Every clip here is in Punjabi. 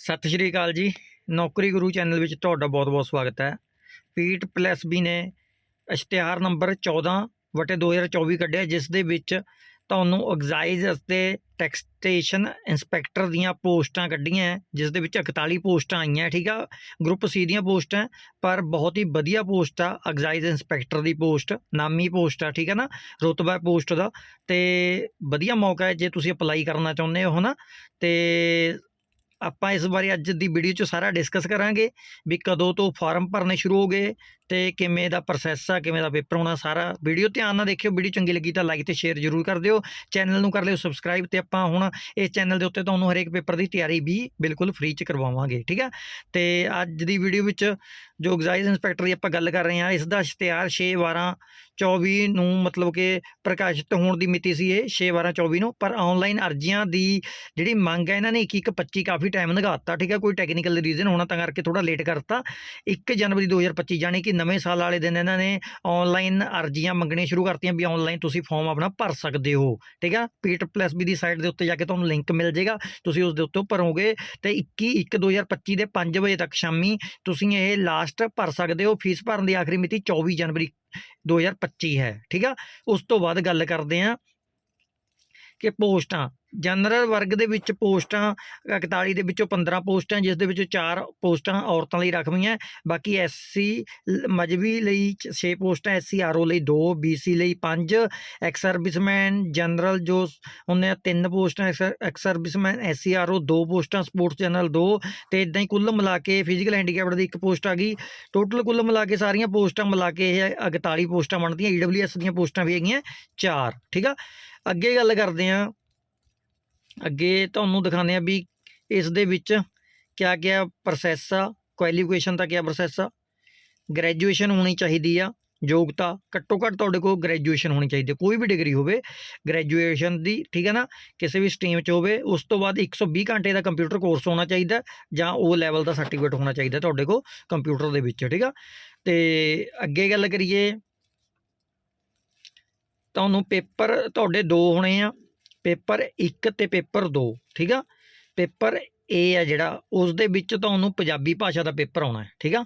ਸਤਿ ਸ਼੍ਰੀ ਅਕਾਲ ਜੀ। ਨੌਕਰੀ ਗੁਰੂ ਚੈਨਲ ਵਿੱਚ ਤੁਹਾਡਾ ਬਹੁਤ-ਬਹੁਤ ਸਵਾਗਤ ਹੈ। ਪੀਟ ਪਲੱਸ ਬੀ ਨੇ ਇਸ਼ਤਿਹਾਰ ਨੰਬਰ 14 ਵਟੇ 2024 ਕੱਢਿਆ, ਜਿਸ ਦੇ ਵਿੱਚ ਤੁਹਾਨੂੰ ਐਗਜ਼ਾਈਜ਼ ਅਤੇ ਟੈਕਸਟੇਸ਼ਨ ਇੰਸਪੈਕਟਰ ਦੀਆਂ ਪੋਸਟਾਂ ਕੱਢੀਆਂ ਜਿਸ ਦੇ ਵਿੱਚ 41 ਪੋਸਟਾਂ ਆਈਆਂ, ਠੀਕ ਆ? ਗਰੁੱਪ ਸੀ ਦੀਆਂ ਪੋਸਟਾਂ ਪਰ ਬਹੁਤ ਹੀ ਵਧੀਆ ਪੋਸਟ ਆ ਐਗਜ਼ਾਈਜ਼ ਇੰਸਪੈਕਟਰ ਦੀ ਪੋਸਟ, ਨਾਮੀ ਪੋਸਟ ਆ, ਠੀਕ ਹੈ ਨਾ? ਰੁਤਬਾ ਪੋਸਟ ਦਾ, ਤੇ ਵਧੀਆ ਮੌਕਾ ਹੈ, ਜੇ ਤੁਸੀਂ ਅਪਲਾਈ ਕਰਨਾ ਚਾਹੁੰਦੇ ਹੋ ਨਾ ਤੇ ਆਪਾਂ ਇਸ ਬਾਰੇ ਅੱਜ ਦੀ ਵੀਡੀਓ 'ਚ ਸਾਰਾ ਡਿਸਕਸ ਕਰਾਂਗੇ ਵੀ ਕਦੋਂ ਤੋਂ ਫਾਰਮ ਭਰਨੇ ਸ਼ੁਰੂ ਹੋ ਗਏ ਤੇ ਕਿਵੇਂ ਦਾ ਪ੍ਰੋਸੈਸ ਆ, ਕਿਵੇਂ ਦਾ ਪੇਪਰ ਹੋਣਾ ਸਾਰਾ ਵੀਡੀਓ ਧਿਆਨ ਨਾਲ ਦੇਖਿਓ ਵੀਡੀਓ ਚੰਗੀ ਲੱਗੀ ਤਾਂ ਲਾਈਕ ਤੇ ਸ਼ੇਅਰ ਜ਼ਰੂਰ ਕਰ ਦਿਓ। ਚੈਨਲ ਨੂੰ ਕਰ ਲਿਓ ਸਬਸਕ੍ਰਾਈਬ ਤੇ ਆਪਾਂ ਹੁਣ ਇਸ ਚੈਨਲ ਦੇ ਉੱਤੇ ਤੁਹਾਨੂੰ ਹਰੇਕ ਪੇਪਰ ਦੀ ਤਿਆਰੀ ਵੀ ਬਿਲਕੁਲ ਫ੍ਰੀ 'ਚ ਕਰਵਾਵਾਂਗੇ, ਠੀਕ ਆ? ਤੇ ਅੱਜ ਦੀ ਵੀਡੀਓ ਵਿੱਚ ਜੋ ਐਗਜ਼ਾਈਜ਼ ਇੰਸਪੈਕਟਰ ਦੀ ਆਪਾਂ ਗੱਲ ਕਰ ਰਹੇ ਹਾਂ, ਇਸ ਦਾ ਇਸ਼ਤਿਹਾਰ 6 12 24 ਨੂੰ ਮਤਲਬ ਕਿ ਪ੍ਰਕਾਸ਼ਿਤ ਹੋਣ ਦੀ ਮਿਤੀ ਸੀ ਇਹ 6 12 24 ਨੂੰ, ਪਰ ਆਨਲਾਈਨ ਅਰਜ਼ੀਆਂ ਦੀ ਜਿਹੜੀ ਮੰਗ ਹੈ, ਇਹਨਾਂ ਨੇ 1 1 25 ਕਾਫੀ ਟਾਈਮ ਲਗਾਤਾ, ਠੀਕ ਹੈ ਕੋਈ ਟੈਕਨੀਕਲ ਰੀਜ਼ਨ ਹੋਣਾ ਤਾਂ ਕਰਕੇ ਥੋੜਾ ਲੇਟ ਕਰਤਾ। 1 ਜਨਵਰੀ 2025 ਜਾਣੀ ਕਿ ਨਵੇਂ ਸਾਲ ਵਾਲੇ ਦਿਨ ਇਹਨਾਂ ਨੇ ਆਨਲਾਈਨ ਅਰਜ਼ੀਆਂ ਮੰਗਣੀਆਂ ਸ਼ੁਰੂ ਕਰਤੀਆਂ ਵੀ ਆਨਲਾਈਨ ਤੁਸੀਂ ਫਾਰਮ ਆਪਣਾ ਭਰ ਸਕਦੇ ਹੋ, ਠੀਕ ਹੈ ਪੀਟ ਪਲੱਸ ਬੀ ਦੀ ਸਾਈਟ ਦੇ ਉੱਤੇ ਜਾ ਕੇ ਤੁਹਾਨੂੰ ਲਿੰਕ ਮਿਲ ਜਾਏਗਾ ਤੁਸੀਂ ਉਸ ਦੇ ਉੱਤੇ ਭਰੋਗੇ ਤੇ 21 1 2025 ਦੇ 5 ਵਜੇ ਤੱਕ ਸ਼ਾਮੀ ਤੁਸੀਂ ਇਹ ਲਾਸਟ ਭਰ ਸਕਦੇ ਹੋ। ਫੀਸ ਭਰਨ ਦੀ ਆਖਰੀ ਮਿਤੀ 24 ਜਨਵਰੀ 2025 ਹੈ, ਠੀਕ ਆ? ਉਸ ਤੋਂ ਬਾਅਦ ਗੱਲ ਕਰਦੇ ਹਾਂ ਕਿ ਪੋਸਟਾਂ। ਜਨਰਲ ਵਰਗ ਦੇ ਵਿੱਚ ਪੋਸਟਾਂ 41 ਦੇ ਵਿੱਚੋਂ 15 ਪੋਸਟਾਂ, ਜਿਸ ਦੇ ਵਿੱਚੋਂ 4 ਪੋਸਟਾਂ ਔਰਤਾਂ ਲਈ ਰੱਖਵੀਆਂ ਬਾਕੀ ਐਸਸੀ ਮਜਬੀ ਲਈ 6 ਪੋਸਟਾਂ ਐਸਸੀ ਆਰਓ ਲਈ 2 ਬੀਸੀ ਲਈ 5 ਐਕਸ ਸਰਵਿਸਮੈਨ ਜਨਰਲ ਜੋ ਹੁੰਦੇ ਆ 3 ਪੋਸਟਾਂ, ਐਕਸ ਸਰਵਿਸਮੈਨ ਐਸਸੀ ਆਰਓ 2 ਪੋਸਟਾਂ, ਸਪੋਰਟਸ ਜਨਰਲ 2 ਤੇ ਇਦਾਂ ਹੀ ਕੁੱਲ ਮਿਲਾ ਕੇ ਫਿਜ਼ੀਕਲ ਹੈਂਡੀਕੈਪਡ ਦੀ ਇੱਕ ਪੋਸਟ ਆ ਗਈ। ਟੋਟਲ ਕੁੱਲ ਮਿਲਾ ਕੇ ਸਾਰੀਆਂ ਪੋਸਟਾਂ ਮਿਲਾ ਕੇ ਇਹ 41 ਪੋਸਟਾਂ ਬਣਦੀਆਂ ਈਡਬਲਯੂਐਸ ਦੀਆਂ ਪੋਸਟਾਂ ਵੀ ਹੈਗੀਆਂ 4 ਠੀਕ ਆ? ਅੱਗੇ ਗੱਲ ਕਰਦੇ ਹਾਂ ਅੱਗੇ ਤੁਹਾਨੂੰ ਦਿਖਾਉਂਦੇ ਆ ਵੀ ਇਸ ਦੇ ਵਿੱਚ ਕਿਆ ਕਿਆ ਪ੍ਰੋਸੈਸ ਆ ਕੁਆਲੀਫਿਕੇਸ਼ਨ ਦਾ ਕਿਆ ਪ੍ਰੋਸੈਸ ਆ। ਗ੍ਰੈਜੂਏਸ਼ਨ ਹੋਣੀ ਚਾਹੀਦੀ ਆ, ਯੋਗਤਾ, ਘੱਟੋ ਘੱਟ ਤੁਹਾਡੇ ਕੋਲ ਗ੍ਰੈਜੂਏਸ਼ਨ ਹੋਣੀ ਚਾਹੀਦੀ ਕੋਈ ਵੀ ਡਿਗਰੀ ਹੋਵੇ ਗ੍ਰੈਜੂਏਸ਼ਨ ਦੀ, ਠੀਕ ਹੈ ਨਾ, ਕਿਸੇ ਵੀ ਸਟਰੀਮ 'ਚ ਹੋਵੇ, ਉਸ ਤੋਂ ਬਾਅਦ 120 ਘੰਟੇ ਦਾ ਕੰਪਿਊਟਰ ਕੋਰਸ ਹੋਣਾ ਚਾਹੀਦਾ ਜਾਂ ਉਹ ਲੈਵਲ ਦਾ ਸਰਟੀਫਿਕੇਟ ਹੋਣਾ ਚਾਹੀਦਾ ਤੁਹਾਡੇ ਕੋਲ ਕੰਪਿਊਟਰ ਦੇ ਵਿੱਚ, ਠੀਕ ਆ। ਤੇ ਅੱਗੇ ਗੱਲ ਕਰੀਏ, ਤੁਹਾਨੂੰ ਪੇਪਰ ਤੁਹਾਡੇ ਦੋ ਹੋਣੇ ਆ। ਪੇਪਰ 1 ਤੇ ਪੇਪਰ 2 ਠੀਕ ਆ? ਪੇਪਰ ਏ ਆ ਜਿਹੜਾ ਉਸ ਦੇ ਵਿੱਚ ਤੁਹਾਨੂੰ ਪੰਜਾਬੀ ਭਾਸ਼ਾ ਦਾ ਪੇਪਰ ਆਉਣਾ ਹੈ, ਠੀਕ ਆ?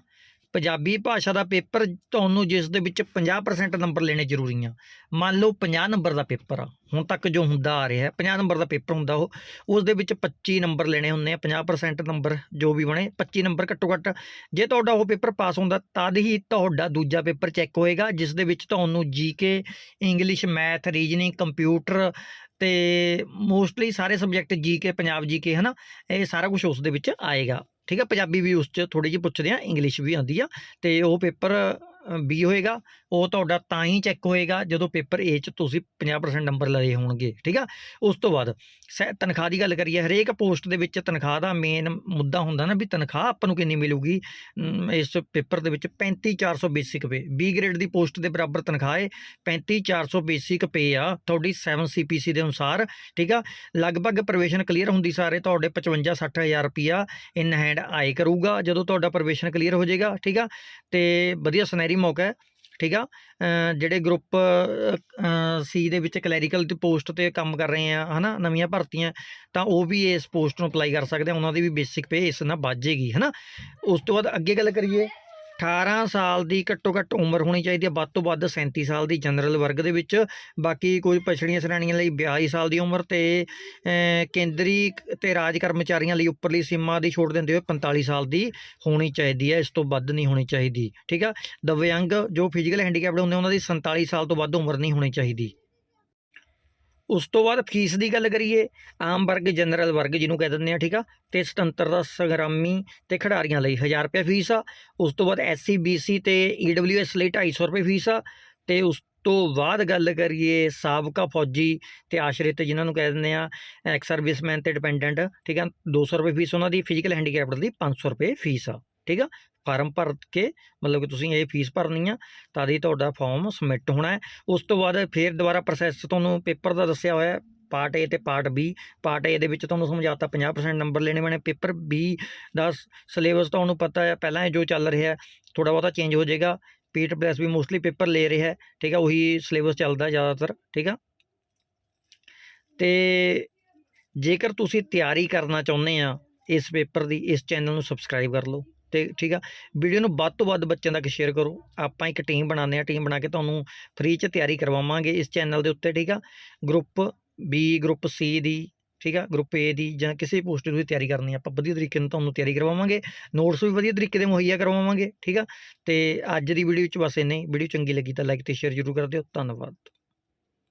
ਪੰਜਾਬੀ ਭਾਸ਼ਾ ਦਾ ਪੇਪਰ ਤੁਹਾਨੂੰ ਜਿਸ ਦੇ ਵਿੱਚ 50% ਨੰਬਰ ਲੈਣੇ ਜ਼ਰੂਰੀ ਆ। ਮੰਨ ਲਓ 50 ਨੰਬਰ ਦਾ ਪੇਪਰ ਆ, ਹੁਣ ਤੱਕ ਜੋ ਹੁੰਦਾ ਆ ਰਿਹਾ ਹੈ 50 ਨੰਬਰ ਦਾ ਪੇਪਰ ਹੁੰਦਾ ਉਹ ਉਸ ਦੇ ਵਿੱਚ 25 ਨੰਬਰ ਲੈਣੇ ਹੁੰਦੇ ਆ 50% ਨੰਬਰ ਜੋ ਵੀ ਬਣੇ 25 ਨੰਬਰ ਘੱਟੋ ਘੱਟ, ਜੇ ਤੁਹਾਡਾ ਉਹ ਪੇਪਰ ਪਾਸ ਹੁੰਦਾ, ਤਦ ਹੀ ਤੁਹਾਡਾ ਦੂਜਾ ਪੇਪਰ ਚੈੱਕ ਹੋਏਗਾ, ਜਿਸ ਦੇ ਵਿੱਚ ਤੁਹਾਨੂੰ GK English math reasoning computer ਤੇ ਮੋਸਟਲੀ ਸਾਰੇ ਸਬਜੈਕਟ ਜੀਕੇ ਪੰਜਾਬ ਜੀਕੇ ਹਨਾ, ਇਹ ਸਾਰਾ ਕੁਝ ਉਸ ਦੇ ਵਿੱਚ ਆਏਗਾ। ਠੀਕ ਹੈ ਪੰਜਾਬੀ ਵੀ ਉਸ 'ਚ ਥੋੜੀ ਜਿਹੀ ਪੁੱਛਦੇ ਆ ਇੰਗਲਿਸ਼ ਵੀ ਆਉਂਦੀ ਆ, ਤੇ ਉਹ ਪੇਪਰ ਬੀ ਹੋਏਗਾ, ਉਹ ਤੁਹਾਡਾ ਤਾਂ ਹੀ ਚੈੱਕ ਹੋਏਗਾ ਜਦੋਂ ਪੇਪਰ ਏ 'ਚ ਤੁਸੀਂ 50% ਨੰਬਰ ਲਏ ਹੋਣਗੇ, ਠੀਕ ਆ? ਉਸ ਤੋਂ ਬਾਅਦ ਸੈ, ਤਨਖਾਹ ਦੀ ਗੱਲ ਕਰੀਏ, ਹਰੇਕ ਪੋਸਟ ਦੇ ਵਿੱਚ ਤਨਖਾਹ ਦਾ ਮੇਨ ਮੁੱਦਾ ਹੁੰਦਾ ਨਾ ਵੀ ਤਨਖਾਹ ਆਪਾਂ ਨੂੰ ਕਿੰਨੀ ਮਿਲੂਗੀ? ਇਸ ਪੇਪਰ ਦੇ ਵਿੱਚ 35400 ਬੇਸਿਕ ਪੇ ਬੀ ਗ੍ਰੇਡ ਦੀ ਪੋਸਟ ਦੇ ਬਰਾਬਰ ਤਨਖਾਹ ਹੈ 35400 ਬੇਸਿਕ ਪੇ ਆ, ਤੁਹਾਡੀ 7 ਸੀਪੀਸੀ ਦੇ ਅਨੁਸਾਰ, ਠੀਕ ਆ? ਲਗਭਗ ਪ੍ਰਵੇਸ਼ਨ ਕਲੀਅਰ ਹੁੰਦੀ ਸਾਰੇ ਤੁਹਾਡੇ 55 60000 ਰੁਪਿਆ ਇਨ ਹੈਂਡ ਆਏ ਕਰੂਗਾ ਜਦੋਂ ਤੁਹਾਡਾ ਪ੍ਰਵੇਸ਼ਨ ਕਲੀਅਰ ਹੋ ਜਾਏਗਾ, ਠੀਕ ਆ? ਤੇ ਵਧੀਆ ਸੁਨਹਿਰੀ ਮੌਕਾ ਹੈ, ਠੀਕ ਆ? ਜਿਹੜੇ ਗਰੁੱਪ ਸੀ ਦੇ ਵਿੱਚ ਕਲੈਰੀਕਲ ਦੀ ਪੋਸਟ ਤੇ ਕੰਮ ਕਰ ਰਹੇ ਆ, ਹਨਾ, ਨਵੀਆਂ ਭਰਤੀਆਂ, ਤਾਂ ਉਹ ਵੀ ਇਸ ਪੋਸਟ ਨੂੰ ਅਪਲਾਈ ਕਰ ਸਕਦੇ ਆ, ਉਹਨਾਂ ਦੀ ਵੀ ਬੇਸਿਕ ਪੇ ਇਸ ਨਾਲ ਵੱਜੇਗੀ ਜਾਏਗੀ ਹਨਾ? ਉਸ ਤੋਂ ਬਾਅਦ ਅੱਗੇ ਗੱਲ ਕਰੀਏ 18 ਸਾਲ ਦੀ ਘੱਟੋ ਘੱਟ ਉਮਰ ਹੋਣੀ ਚਾਹੀਦੀ ਹੈ, ਵੱਧ ਤੋਂ ਵੱਧ 37 ਸਾਲ ਦੀ ਜਨਰਲ ਵਰਗ ਦੇ ਵਿੱਚ। ਬਾਕੀ ਕੋਈ ਪਛੜੀਆਂ ਸ਼੍ਰੇਣੀਆਂ ਲਈ 42 ਸਾਲ ਦੀ ਉਮਰ ਤੇ ਕੇਂਦਰੀ ਤੇ ਰਾਜ ਕਰਮਚਾਰੀਆਂ ਲਈ ਉੱਪਰਲੀ ਸੀਮਾ ਦੀ ਛੋਟ ਦਿੰਦੇ ਹੋਏ 45 ਸਾਲ ਦੀ ਹੋਣੀ ਚਾਹੀਦੀ ਹੈ, ਇਸ ਤੋਂ ਵੱਧ ਨਹੀਂ ਹੋਣੀ ਚਾਹੀਦੀ, ਠੀਕ ਆ? ਦਿਵਿਆਂਗ ਜੋ ਫਿਜ਼ੀਕਲ ਹੈਂਡੀਕੈਪਡ ਹੁੰਦੇ ਉਹਨਾਂ ਦੀ 47 ਸਾਲ ਤੋਂ ਵੱਧ ਉਮਰ ਨਹੀਂ ਹੋਣੀ ਚਾਹੀਦੀ। ਉਸ ਤੋਂ ਬਾਅਦ ਫੀਸ ਦੀ ਗੱਲ ਕਰੀਏ, ਆਮ ਵਰਗ, ਜਨਰਲ ਵਰਗ ਜਿਹਨੂੰ ਕਹਿ ਦਿੰਦੇ ਆ, ਠੀਕ ਆ, ਤੇ ਸੁਤੰਤਰਤਾ ਸੰਗਰਾਮੀ ਤੇ ਖਿਡਾਰੀਆਂ ਲਈ 1000 ਰੁਪਏ ਫੀਸ ਆ, ਉਸ ਤੋਂ ਬਾਅਦ ਐਸਸੀ ਬੀਸੀ ਤੇ ਈਡਬਲਯੂਐਸ ਲਈ 250 ਰੁਪਏ ਫੀਸ ਆ, ਤੇ ਉਸ ਤੋਂ ਬਾਅਦ ਗੱਲ ਕਰੀਏ ਸਾਬਕਾ ਫੌਜੀ ਤੇ ਆਸ਼ਰਿਤ ਜਿਨ੍ਹਾਂ ਨੂੰ ਕਹਿ ਦਿੰਦੇ ਆ, ਐਕਸ ਸਰਵਿਸਮੈਨ ਤੇ ਡਿਪੈਂਡੈਂਟ, ਠੀਕ ਆ 200 ਰੁਪਏ ਫੀਸ ਉਹਨਾਂ ਦੀ, ਫਿਜ਼ੀਕਲ ਹੈਂਡੀਕੈਪਡ ਦੀ 500 ਰੁਪਏ ਫੀਸ ਆ, ਠੀਕ ਆ ਫਾਰਮ ਭਰ ਕੇ ਮਤਲਬ ਕਿ ਤੁਸੀਂ ਇਹ ਫੀਸ ਭਰਨੀ ਆ, ਤਾਂ ਹੀ ਤੁਹਾਡਾ ਫਾਰਮ ਸਬਮਿਟ ਹੋਣਾ ਹੈ। ਉਸ ਤੋਂ ਬਾਅਦ ਫਿਰ ਦੁਬਾਰਾ ਪ੍ਰੋਸੈਸ ਤੁਹਾਨੂੰ ਪੇਪਰ ਦਾ ਦੱਸਿਆ ਹੋਇਆ ਹੈ ਪਾਰਟ A ਤੇ ਪਾਰਟ B ਪਾਰਟ A ਦੇ ਵਿੱਚ ਤੁਹਾਨੂੰ ਸਮਝਾਤਾ 50% ਨੰਬਰ ਲੈਣੇ ਮੈਨੇ ਪੇਪਰ B ਦਾ ਸਿਲੇਬਸ ਤੁਹਾਨੂੰ ਪਤਾ ਹੈ, ਪਹਿਲਾਂ ਇਹ ਜੋ ਚੱਲ ਰਿਹਾ ਹੈ ਥੋੜਾ ਬਹੁਤਾ ਚੇਂਜ ਹੋ ਜਾਏਗਾ। ਪੀਟ ਪਲੱਸ ਵੀ ਮੋਸਟਲੀ ਪੇਪਰ ਲੈ ਰਿਹਾ ਠੀਕ ਹੈ ਉਹੀ ਸਿਲੇਬਸ ਚੱਲਦਾ ਜ਼ਿਆਦਾਤਰ, ਠੀਕ ਆ। ਤੇ ਜੇਕਰ ਤੁਸੀਂ ਤਿਆਰੀ ਕਰਨਾ ਚਾਹੁੰਦੇ ਆ, ਇਸ ਪੇਪਰ ਦੀ, ਇਸ ਚੈਨਲ ਨੂੰ ਸਬਸਕ੍ਰਾਈਬ ਕਰ ਲਓ। ਤੇ ਠੀਕ ਆ, ਵੀਡੀਓ ਨੂੰ ਵੱਧ ਤੋਂ ਵੱਧ ਬੱਚਿਆਂ ਤੱਕ ਸ਼ੇਅਰ ਕਰੋ। ਆਪਾਂ ਇੱਕ ਟੀਮ ਬਣਾਉਂਦੇ ਆ ਟੀਮ ਬਣਾ ਕੇ ਤੁਹਾਨੂੰ ਫ੍ਰੀ 'ਚ ਤਿਆਰੀ ਕਰਵਾਵਾਂਗੇ ਇਸ ਚੈਨਲ ਦੇ ਉੱਤੇ, ਠੀਕ ਆ। ਗਰੁੱਪ ਬੀ ਗਰੁੱਪ ਸੀ ਦੀ, ਠੀਕ ਆ ਗਰੁੱਪ ਏ ਦੀ ਜਾਂ ਕਿਸੇ ਪੋਸਟ ਦੀ ਤਿਆਰੀ ਕਰਨੀ ਆ, ਆਪਾਂ ਵਧੀਆ ਤਰੀਕੇ ਨਾਲ ਤੁਹਾਨੂੰ ਤਿਆਰੀ ਕਰਵਾਵਾਂਗੇ। ਨੋਟਸ ਵੀ ਵਧੀਆ ਤਰੀਕੇ ਦੇ ਮੁਹੱਈਆ ਕਰਵਾਵਾਂਗੇ, ਠੀਕ ਆ। ਤੇ ਅੱਜ ਦੀ ਵੀਡੀਓ 'ਚ ਬਸ ਇੰਨਾ ਹੀ ਵੀਡੀਓ ਚੰਗੀ ਲੱਗੀ ਤਾਂ ਲਾਈਕ ਤੇ ਸ਼ੇਅਰ ਜ਼ਰੂਰ ਕਰ ਦਿਓ, ਧੰਨਵਾਦ।